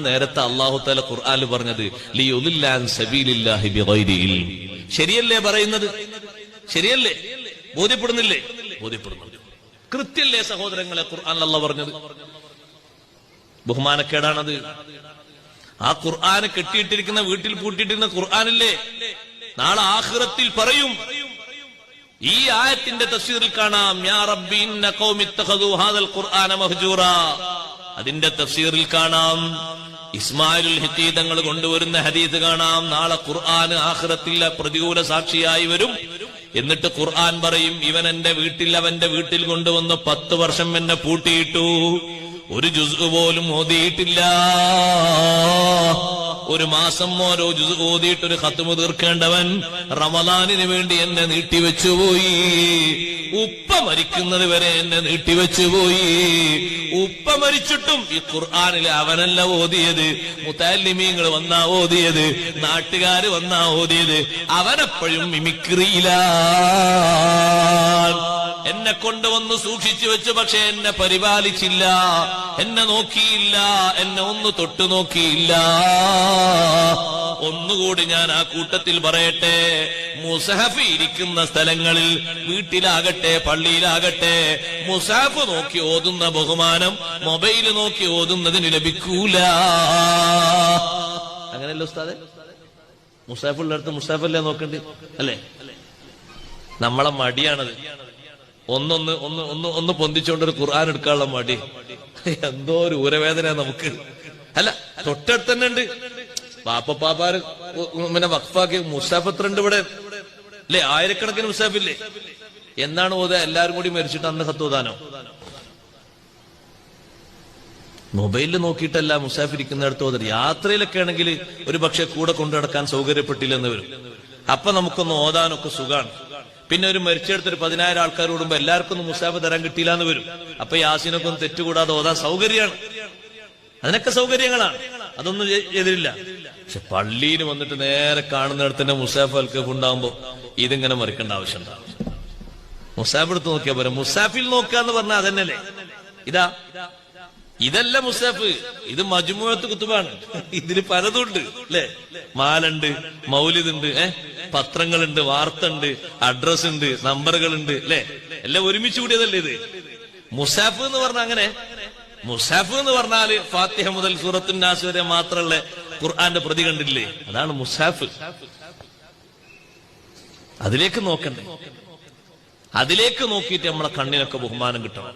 നേരത്തെ അള്ളാഹു താല ഖുർആാനിൽ പറഞ്ഞത് ശരിയല്ലേ പറയുന്നത്? ശരിയല്ലേ? ബോധ്യപ്പെടുന്നില്ലേ? ബോധ്യപ്പെടുന്നുണ്ട്. കൃത്യല്ലേ സഹോദരങ്ങളെ ഖുർആൻ അല്ല പറഞ്ഞത്? ബഹുമാനക്കേടാണത്. ആ ഖുർആന് കെട്ടിയിട്ടിരിക്കുന്ന വീട്ടിൽ പൂട്ടിയിട്ടിരുന്ന ഖുർആാനില്ലേ? നാളെ ആഹ്റത്തിൽ പറയും. ഈ ആയത്തിന്റെ തഫ്സീറിൽ കാണാം. യാ ഹാദൽ ഖുർആന അതിന്റെ തഫ്സീറിൽ കാണാം. ഇസ്മായിലുൽ ഹിത്തി തങ്ങൾ കൊണ്ടുവരുന്ന ഹദീസ് കാണാം. നാളെ ഖുർആൻ ആഖിറത്തിൽ പ്രതികൂല സാക്ഷിയായി വരും. എന്നിട്ട് ഖുർആൻ പറയും ഇവൻ എന്റെ വീട്ടിൽ അവന്റെ വീട്ടിൽ കൊണ്ടുവന്ന് പത്ത് വർഷം എന്നെ പൂട്ടിയിട്ടു. ഒരു ജുസ് പോലും ഓതിയിട്ടില്ല. ഒരു മാസം ഓരോ ജുസ് ഒരു കത്തുമു തീർക്കേണ്ടവൻ റമദാനിന് വേണ്ടി എന്നെ നീട്ടിവെച്ചുപോയി ഉപ്പ മരിക്കുന്നത് വരെ എന്നെ നീട്ടിവെച്ചുപോയി ഉപ്പ മരിച്ചിട്ടും ഈ ഖുർആാനിൽ അവനല്ല ഓതിയത്. മുത്താലിമീങ്ങൾ വന്നാ ഓതിയത്. നാട്ടുകാർ വന്നാ ഓതിയത്. അവനെപ്പോഴും മിമിക്രിയിലാണ് എന്നെ കൊണ്ടുവന്ന് സൂക്ഷിച്ചു വെച്ച് പക്ഷെ എന്നെ പരിപാലിച്ചില്ല. എന്നെ നോക്കിയില്ല എന്നെ ഒന്ന് തൊട്ടു നോക്കിയില്ല. ഒന്നുകൂടി ഞാൻ ആ കൂട്ടത്തിൽ പറയട്ടെ മുസഹഫ് ഇരിക്കുന്ന സ്ഥലങ്ങളിൽ വീട്ടിലാകട്ടെ പള്ളിയിലാകട്ടെ മുസഹഫ് നോക്കി ഓതുന്ന ബഹുമാനം മൊബൈൽ നോക്കി ഓതുന്നതിന് ലഭിക്കൂല. അങ്ങനെയല്ലോ ഉസ്താദെ? മുസാഫുള്ളടത്ത് മുസാഫല്ലേ നോക്കണ്ടേ? അല്ലേ? നമ്മളെ മടിയാണത്. ഒന്നൊന്ന് ഒന്ന് ഒന്ന് ഒന്ന് പൊന്തിച്ചുകൊണ്ട് ഒരു ഖുർആൻ എടുക്കാനുള്ള മടി. എന്തോ ഒരു ഊരവേദന നമുക്ക്. അല്ല തൊട്ടടുത്ത് തന്നെ ഉണ്ട് പാപ്പ പാപ്പാര് പിന്നെ വഖഫാക്കി മുസാഫ് എത്ര ഉണ്ട് ഇവിടെ. അല്ലേ ആയിരക്കണക്കിന് മുസാഫില്ലേ എന്നാണ് ഓത എല്ലാരും കൂടി മരിച്ചിട്ട് അന്ന് സത്വദാനോ? മൊബൈലിൽ നോക്കിയിട്ടല്ല മുസാഫിർ ഇരിക്കുന്നിടത്ത് ഓതർ യാത്രയിലൊക്കെ ആണെങ്കിൽ ഒരു പക്ഷെ കൂടെ കൊണ്ടു നടക്കാൻ സൗകര്യപ്പെട്ടില്ലെന്ന് വരും. അപ്പൊ നമുക്കൊന്ന് ഓതാനൊക്കെ സുഖാണ്. പിന്നെ ഒരു മരിച്ചെടുത്തൊരു പതിനായിരം ആൾക്കാർ കൂടുമ്പോ എല്ലാവർക്കും ഒന്നും മുസാഫ് തരാൻ കിട്ടിയില്ല എന്ന് വരും. അപ്പൊ യാസിനൊക്കെ ഒന്ന് തെറ്റുകൂടാതെ ഓതാ സൗകര്യമാണ്. അതിനൊക്കെ സൗകര്യങ്ങളാണ്. അതൊന്നും എതിരില്ല. പക്ഷെ പള്ളിയിൽ വന്നിട്ട് നേരെ കാണുന്നിടത്തന്നെ മുസാഫ് അൽക്കഫ് ഉണ്ടാകുമ്പോ ഇതിങ്ങനെ മറിക്കേണ്ട ആവശ്യം ഉണ്ടാവും. മുസാഫ് എടുത്ത് നോക്കിയാ പോരാ. മുസാഫിൽ നോക്കുക എന്ന് പറഞ്ഞാൽ അതന്നെയല്ലേ? ഇതാ. ഇതല്ല മുസാഫ്. ഇത് മജുമുഴത്ത് കുത്തുബാണ്. ഇതിൽ പലതുണ്ട്. അല്ലേ? മാലുണ്ട് മൗലിദുണ്ട് ഏ? പത്രങ്ങളുണ്ട് വാർത്ത ഉണ്ട് അഡ്രസ് ഉണ്ട് നമ്പറുകൾ ഉണ്ട് അല്ലെ? എല്ലാം ഒരുമിച്ച് കൂടിയതല്ലേ ഇത്? മുസാഫ് എന്ന് പറഞ്ഞ അങ്ങനെ. മുസാഫ് എന്ന് പറഞ്ഞാൽ ഫാത്തിഹ മുതൽ സൂറത്തുൻ നാസ് വരെ മാത്രമുള്ള ഖുർആന്റെ പ്രതി കണ്ടില്ലേ അതാണ് മുസാഫ്. അതിലേക്ക് നോക്കണ്ടേ? അതിലേക്ക് നോക്കിയിട്ട് നമ്മളെ കണ്ണിനൊക്കെ ബഹുമാനം കിട്ടണം.